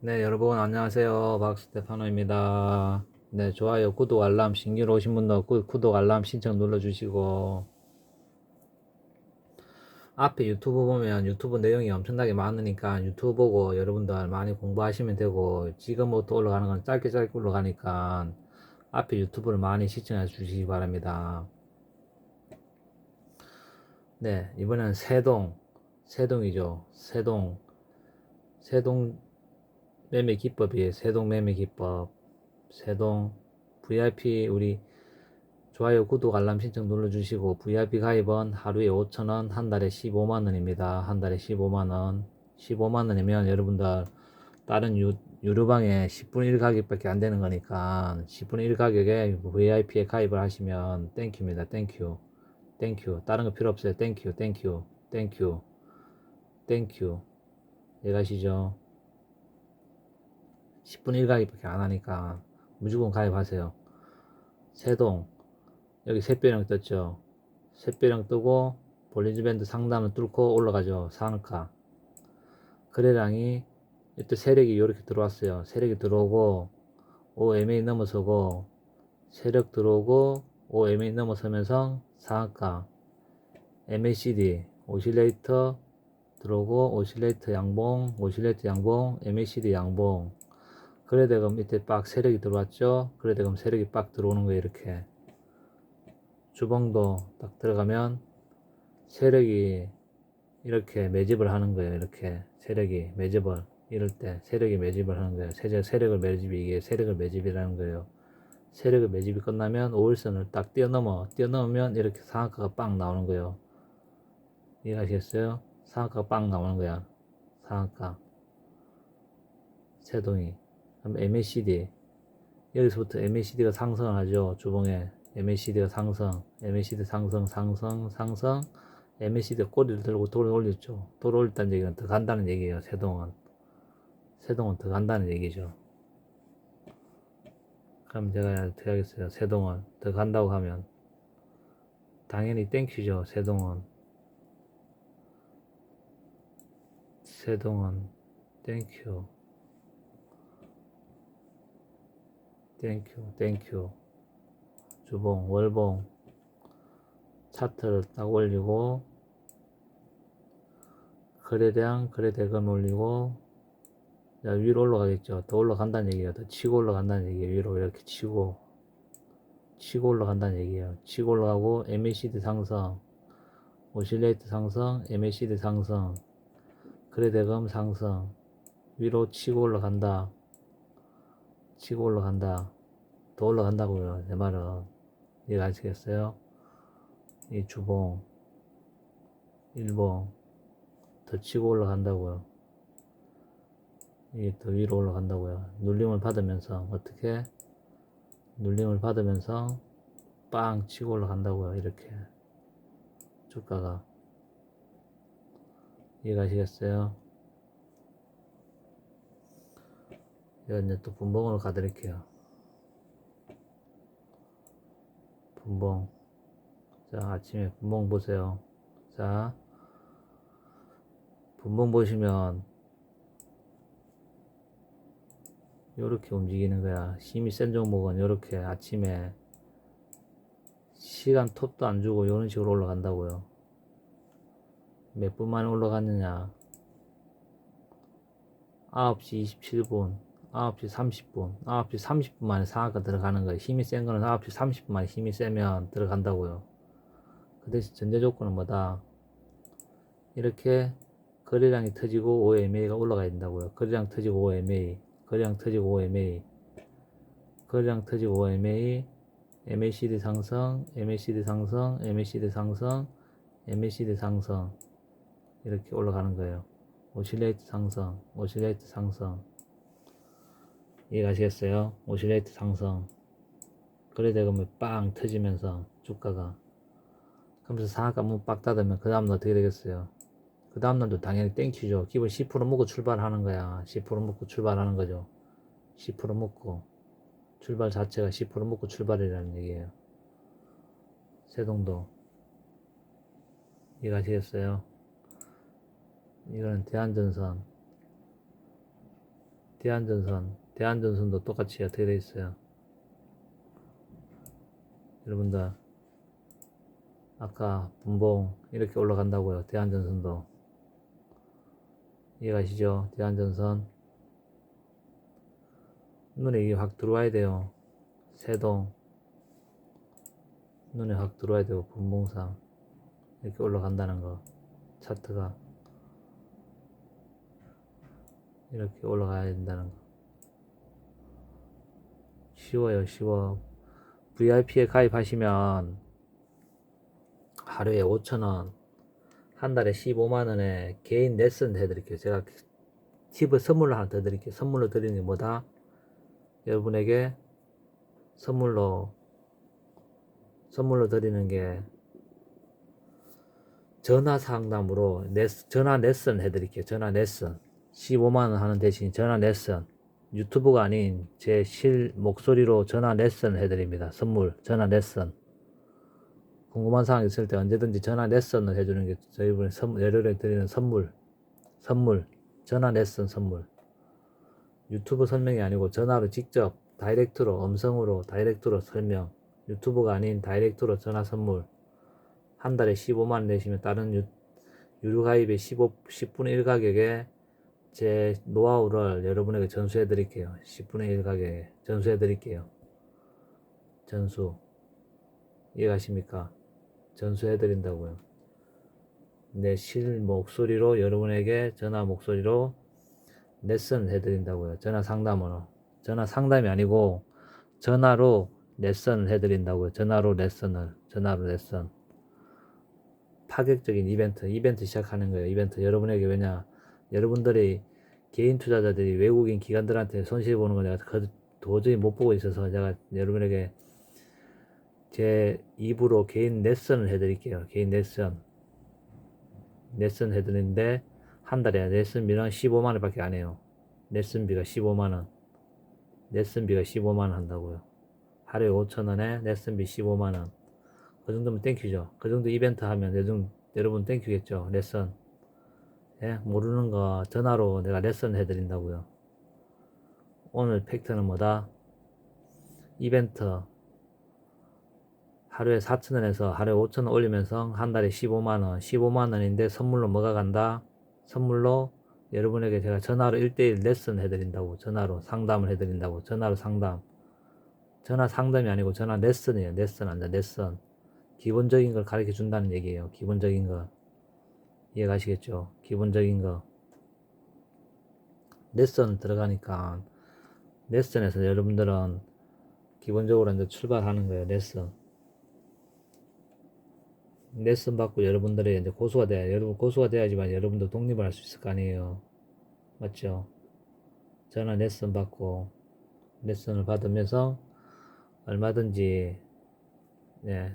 네, 여러분 안녕하세요. 박스테파노입니다. 네, 좋아요, 구독, 알람, 신규로 오신 구, 구독, 알람 신청 눌러주시고 앞에 유튜브 보면 유튜브 내용이 엄청나게 많으니까 유튜브 보고 여러분들 많이 공부하시면 되고 지금부터 올라가는 건 짧게 짧게 올라가니까 앞에 유튜브를 많이 시청해 주시기 바랍니다. 네, 이번엔 세동, 세동이죠. 세동, 세동 매매 기법이에요. 세동 매매 기법. 세동 VIP 우리 좋아요, 구독, 알람 신청 눌러주시고 VIP 가입은 하루에 5천원, 한 달에 15만원입니다. 한 달에 15만원. 15만원이면 여러분들 다른 유, 유료방에 10분의 1 가격밖에 안 되는 거니까 10분의 1 가격에 VIP에 가입을 하시면 땡큐입니다. 땡큐. 땡큐. 다른 거 필요 없어요. 땡큐. 땡큐. 땡큐. 땡큐. 이해가시죠? 10분 1가입밖에 안 하니까 무조건 가입하세요. 세동 여기 샛별형 떴죠. 샛별형 뜨고 볼린즈 밴드 상단을 뚫고 올라가죠. 상한가 거래량이 이때 세력이 이렇게 들어왔어요. 세력이 들어오고 OMA 넘어서고 세력 들어오고 OMA 넘어서면서 상한가 MACD 오실레이터 들어오고 오실레이터 양봉 오실레이터 양봉 MACD 양봉 그래대금 밑에 빡 세력이 들어왔죠? 그래대금 세력이 빡 들어오는 거예요 이렇게. 주봉도 딱 들어가면 세력이 이렇게 매집을 하는 거예요 이렇게. 세력이 매집을 이럴 때 세력이 매집을 하는 거예요. 세력, 세력을 매집이 이게 세력을 매집이라는 거예요. 세력의 매집이 끝나면 5일선을 딱 뛰어넘어 뛰어넘으면 이렇게 상한가가 빵 나오는 거예요. 이해하시겠어요? 상한가가 빵 나오는 거야. 상한가. 세동이 그럼 MACD 여기서부터 MACD가 상승하죠. 주봉에 MACD가 상승 MACD 상승 상승 상승. MACD가 꼬리를 들고 돌을 올렸죠. 돌을 올렸다는 얘기는 더 간다는 얘기예요 세동은. 세동은 더 간다는 얘기죠. 그럼 제가 어떻게 하겠어요? 세동은 더 간다고 하면 당연히 땡큐죠 세동은. 세동은 땡큐 땡큐 땡큐 주봉 월봉. 차트를 딱 올리고 거래량 거래대금 올리고 자, 위로 올라가겠죠. 더 올라간다는 얘기예요. 더 치고 올라간다는 얘기예요. 위로 이렇게 치고. 치고 올라간다는 얘기예요. 치고 올라가고 MACD 상승. 오실레이트 상승 MACD 상승. 거래대금 상승. 위로 치고 올라간다 치고 올라간다. 더 올라간다고요. 내 말은. 이해 가시겠어요? 이 주봉, 일봉, 더 치고 올라간다고요. 이게 더 위로 올라간다고요. 눌림을 받으면서, 어떻게? 눌림을 받으면서, 빵 치고 올라간다고요. 이렇게. 주가가. 이해 가시겠어요? 이거 이제 또 분봉으로 가드릴게요. 분봉. 자, 아침에 분봉 보세요. 자, 분봉 보시면, 요렇게 움직이는 거야. 힘이 센 종목은 요렇게 아침에 시간 톱도 안 주고 요런 식으로 올라간다고요. 몇 분 만에 올라갔느냐. 9시 27분. 9시 30분, 9시 30분 만에 상한가 들어가는 거예요. 힘이 센 거는 9시 30분 만에 힘이 세면 들어간다고요. 그 대신 전제 조건은 뭐다? 이렇게 거래량이 터지고 OMA가 올라가야 된다고요. 거래량 터지고 OMA, 거래량 터지고 OMA, 거래량 터지고 OMA, MACD 상승, MACD 상승, MACD 상승, MACD 상승 이렇게 올라가는 거예요. 오실레이트 상승, 오실레이트 상승. 이해가시겠어요? 오실레이트 상승 거래대금이 빵 터지면서 주가가 그러면서 상한가 문 빡 닫으면 그 다음날 어떻게 되겠어요? 그 다음날도 당연히 땡큐죠 기본 10% 먹고 출발하는 거야 10% 먹고 출발하는 거죠 10% 먹고 출발 자체가 10% 먹고 출발이라는 얘기예요 세동도 이해가시겠어요? 이거는 대한전선 대한전선, 대한전선도 똑같이 어떻게 돼 있어요? 여러분들 아까 분봉 이렇게 올라간다고요. 대한전선도 이해가시죠? 대한전선 눈에 이게 확 들어와야 돼요. 세동 눈에 확 들어와야 되고 분봉상 이렇게 올라간다는 거 차트가 이렇게 올라가야 된다는 거 쉬워요 쉬워. VIP에 가입하시면 하루에 5천원 한 달에 15만원에 개인 레슨 해드릴게요. 제가 팁을 선물로 하나 더 드릴게요. 선물로 드리는 게 뭐다? 여러분에게 선물로 선물로 드리는 게 전화 상담으로 레, 전화 레슨 해드릴게요. 전화 레슨. 15만 원 하는 대신 전화 레슨 유튜브가 아닌 제 실 목소리로 전화 레슨 해드립니다. 선물 전화 레슨. 궁금한 사항 있을 때 언제든지 전화 레슨을 해주는 게 선, 여러분에 드리는 선물. 선물 전화 레슨 선물. 유튜브 설명이 아니고 전화로 직접 다이렉트로 음성으로 다이렉트로 설명. 유튜브가 아닌 다이렉트로 전화 선물. 한 달에 15만 내시면 다른 유, 유료 가입의 15, 10분의 1 가격에 제 노하우를 여러분에게 전수해 드릴게요. 10분의 1 가격에 전수해 드릴게요. 전수. 이해가십니까? 전수해 드린다고요. 내 실 목소리로 여러분에게 전화 목소리로 레슨 해 드린다고요. 전화 상담으로. 전화 상담이 아니고 전화로 레슨을 해 드린다고요. 전화로 레슨을. 전화로 레슨. 파격적인 이벤트, 이벤트 시작하는 거예요. 이벤트. 여러분에게 왜냐, 여러분들이 개인 투자자들이 외국인 기관들한테 손실 보는 거 내가 거- 도저히 못 보고 있어서 제가 여러분에게 제 입으로 개인 레슨을 해드릴게요. 개인 레슨. 레슨 해드리는데 한 달에 레슨비는 15만원 밖에 안 해요. 레슨비가 15만원. 레슨비가 15만원 한다고요. 하루에 5천원에 레슨비 15만원. 그 정도면 땡큐죠. 그 정도 이벤트 하면 요즘 여러분 땡큐겠죠. 레슨. 예, 모르는 거 전화로 내가 레슨 해드린다고요. 오늘 팩트는 뭐다? 이벤트. 하루에 4천원에서 하루에 5천원 올리면서 한 달에 15만원. 15만원인데 선물로 뭐가 간다? 선물로 여러분에게 제가 전화로 1대1 레슨 해드린다고. 전화로 상담을 해드린다고. 전화로 상담. 전화 상담이 아니고 전화 레슨이에요. 레슨 아니라 레슨. 기본적인 걸 가르쳐 준다는 얘기예요. 기본적인 거. 이해가시겠죠? 기본적인 거. 레슨 들어가니까 레슨에서 여러분들은 기본적으로 이제 출발하는 거예요. 레슨. 레슨 받고 여러분들이 이제 고수가 돼야 여러분 고수가 돼야지만 여러분도 독립을 할 수 있을 거 아니에요. 맞죠? 전화 레슨 받고 레슨을 받으면서 얼마든지 네,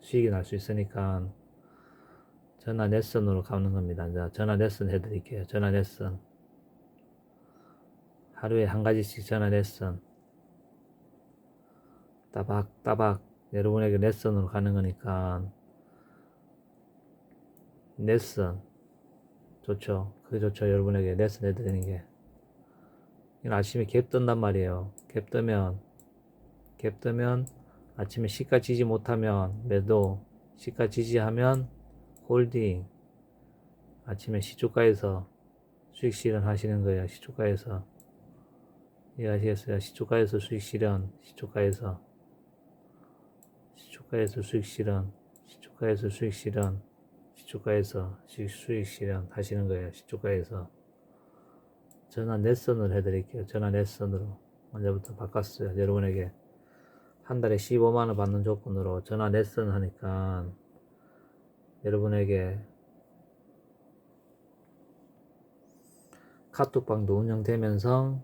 수익이 날 수 있으니까 전화 레슨으로 가는 겁니다. 이제 전화 레슨 해드릴게요. 전화 레슨. 하루에 한 가지씩 전화 레슨. 따박, 따박. 여러분에게 레슨으로 가는 거니까. 레슨. 좋죠. 그게 좋죠. 여러분에게 레슨 해드리는 게. 이건 아침에 갭 뜬단 말이에요. 갭 뜨면, 갭 뜨면 아침에 시가 지지 못하면 매도, 시가 지지하면 홀딩. 아침에 시초가에서 수익 실현 하시는 거예요. 시초가에서. 이해하시겠어요? 시초가에서 수익 실현, 시초가에서. 시초가에서 수익 실현, 시초가에서 수익 실현, 시초가에서 수익, 실현 하시는 거예요. 시초가에서. 전화 레슨을 해드릴게요. 전화 레슨으로. 언제부터 바꿨어요. 여러분에게. 한 달에 15만 원 받는 조건으로 전화 레슨 하니까 여러분에게 카톡방도 운영되면서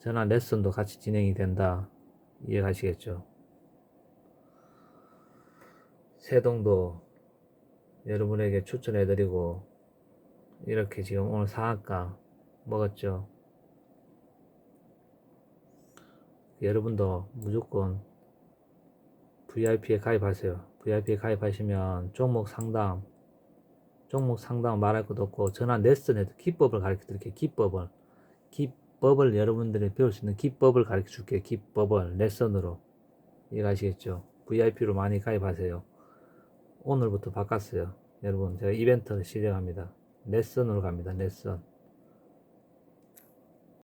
전화 레슨도 같이 진행이 된다. 이해가시겠죠? 세동도 여러분에게 추천해드리고 이렇게 지금 오늘 상한가 먹었죠. 여러분도 무조건 VIP에 가입하세요. VIP에 가입하시면 종목 상담, 종목 상담 말할 것도 없고 전화 레슨에도 기법을 가르쳐 드릴게요. 기법을. 기, 기법을 여러분들이 배울 수 있는 기법을 가르쳐 줄게요. 기법을 레슨으로 이해 가시겠죠? VIP로 많이 가입하세요. 오늘부터 바꿨어요. 여러분 제가 이벤트를 시작합니다. 레슨으로 갑니다. 레슨.